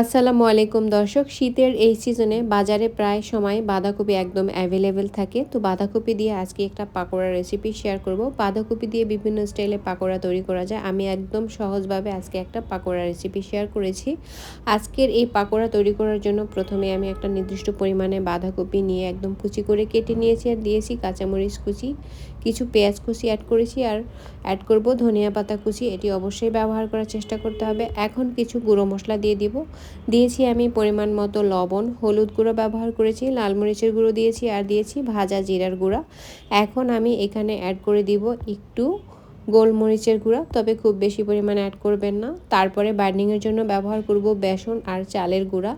আসসালামু আলাইকুম দর্শক, শীতের এই সিজনে বাজারে প্রায় সময় বাঁধাকপি একদম অ্যাভেলেবেল থাকে। তো বাঁধাকপি দিয়ে আজকে একটা পাকোড়া রেসিপি শেয়ার করব। বাঁধাকপি দিয়ে বিভিন্ন স্টাইলে পাকোড়া তৈরি করা যায়। আমি একদম সহজভাবে আজকে একটা পাকোড়া রেসিপি শেয়ার করেছি। আজকের এই পাকোড়া তৈরি করার জন্য প্রথমে আমি একটা নির্দিষ্ট পরিমাণে বাঁধাকপি নিয়ে একদম কুচি করে কেটে নিয়েছি আর দিয়েছি কাঁচামরিচ কুচি, কিছু পেঁয়াজ কুচি অ্যাড করেছি আর অ্যাড করব ধনিয়া পাতা কুচি। এটি অবশ্যই ব্যবহার করার চেষ্টা করতে হবে। এখন কিছু গুঁড়ো মশলা দিয়ে দিব। দিয়েছি আমি পরিমাণ মতো লবণ, হলুদ গুঁড়ো ব্যবহার করেছি, লাল মরিচের গুঁড়ো দিয়েছি আর দিয়েছি ভাজা জিরার গুঁড়া। এখন আমি এখানে অ্যাড করে দিব একটু গোলমরিচের গুঁড়া, তবে খুব বেশি পরিমাণে অ্যাড করবেন না। তারপরে বার্নিংয়ের জন্য ব্যবহার করব বেসন আর চালের গুঁড়া।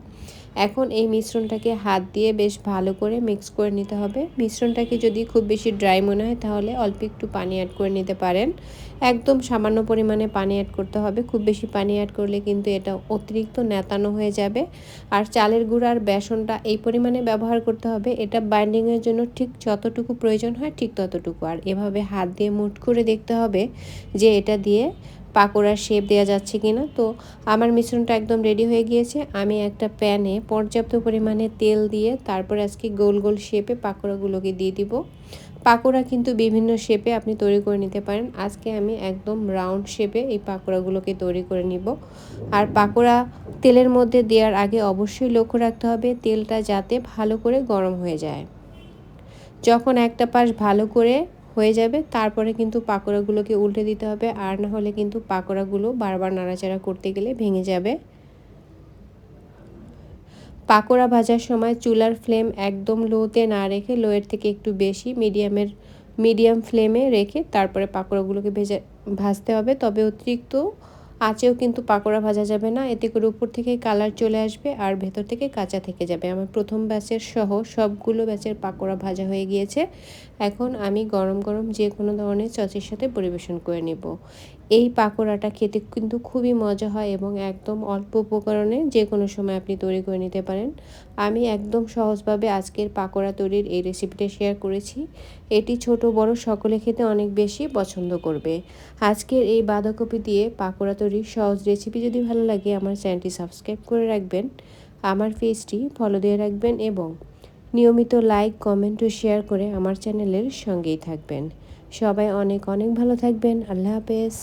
এখন এই মিশ্রণটাকে হাত দিয়ে বেশ ভালো করে মিক্স করে নিতে হবে। মিশ্রণটাকে যদি খুব বেশি ড্রাই মনে হয়, তাহলে অল্প একটু পানি অ্যাড করে নিতে পারেন। একদম সামান্য পরিমাণে পানি অ্যাড করতে হবে। খুব বেশি পানি অ্যাড করলে কিন্তু এটা অতিরিক্ত নেতানো হয়ে যাবে। আর চালের গুঁড়ার বেসনটা এই পরিমাণে ব্যবহার করতে হবে। এটা বাইন্ডিংয়ের জন্য ঠিক যতটুকু প্রয়োজন হয়, ঠিক ততটুকু। আর এভাবে হাত দিয়ে মুট করে দেখতে হবে যে এটা দিয়ে পাকোড়ার শেপ দেওয়া যাচ্ছে কি না তো আমার মিশ্রণটা একদম রেডি হয়ে গিয়েছে। আমি একটা প্যানে পর্যাপ্ত পরিমাণে তেল দিয়ে তারপর আজকে গোল গোল শেপে পাকোড়াগুলোকে দিয়ে দিব। পাকোড়া কিন্তু বিভিন্ন শেপে আপনি তৈরি করে নিতে পারেন। আজকে আমি একদম রাউন্ড শেপে এই পাকোড়াগুলোকে তৈরি করে নিব। আর পাকোড়া তেলের মধ্যে দেওয়ার আগে অবশ্যই লক্ষ্য রাখতে হবে তেলটা যাতে ভালো করে গরম হয়ে যায়। যখন একটা পাশ ভালো করে হয়ে যাবে। তারপরে কিন্তু পাকোড়াগুলোকে উল্টে দিতে হবে। আর না হলে কিন্তু পাকোড়াগুলো বারবার নাড়াচাড়া করতে গেলে ভেঙে যাবে। পাকোড়া ভাজার সময় চুলার ফ্লেম একদম লোতে না রেখে লোয়ের থেকে একটু বেশি মিডিয়ামের, মিডিয়াম ফ্লেমে রেখে তারপরে পাকোড়াগুলোকে ভেজে, ভাজতে হবে। তবে অতিরিক্ত আঁচেও কিন্তু পাকোড়া ভাজা যাবে না। এতে করে উপর থেকে কালার চলে আসবে আর ভেতর থেকে কাঁচা থেকে যাবে। আমার প্রথম ব্যাচের সহ সবগুলো ব্যাচের পাকোড়া ভাজা হয়ে গিয়েছে। এখন আমি গরম গরম যে কোনো ধরনের চচের সাথে পরিবেশন করে নেব। এই পাকোড়াটা খেতে কিন্তু খুবই মজা হয় এবং একদম অল্প উপকরণে যে কোনো সময় আপনি তৈরি করে নিতে পারেন। আমি একদম সহজভাবে আজকের পাকোড়া তৈরির এই রেসিপিটা শেয়ার করেছি। এটি ছোট, বড় সকলে খেতে অনেক বেশি পছন্দ করবে। আজকের এই বাঁধাকপি দিয়ে পাকোড়া তৈরির সহজ রেসিপি যদি ভালো লাগে, আমার চ্যানেলটি সাবস্ক্রাইব করে রাখবেন। আমার পেজটি ফলো দিয়ে রাখবেন এবং নিয়মিত লাইক কমেন্ট ও শেয়ার করে আমার চ্যানেলের সঙ্গেই থাকবেন। সবাই অনেক অনেক ভালো থাকবেন। আল্লাহ হাফেজ।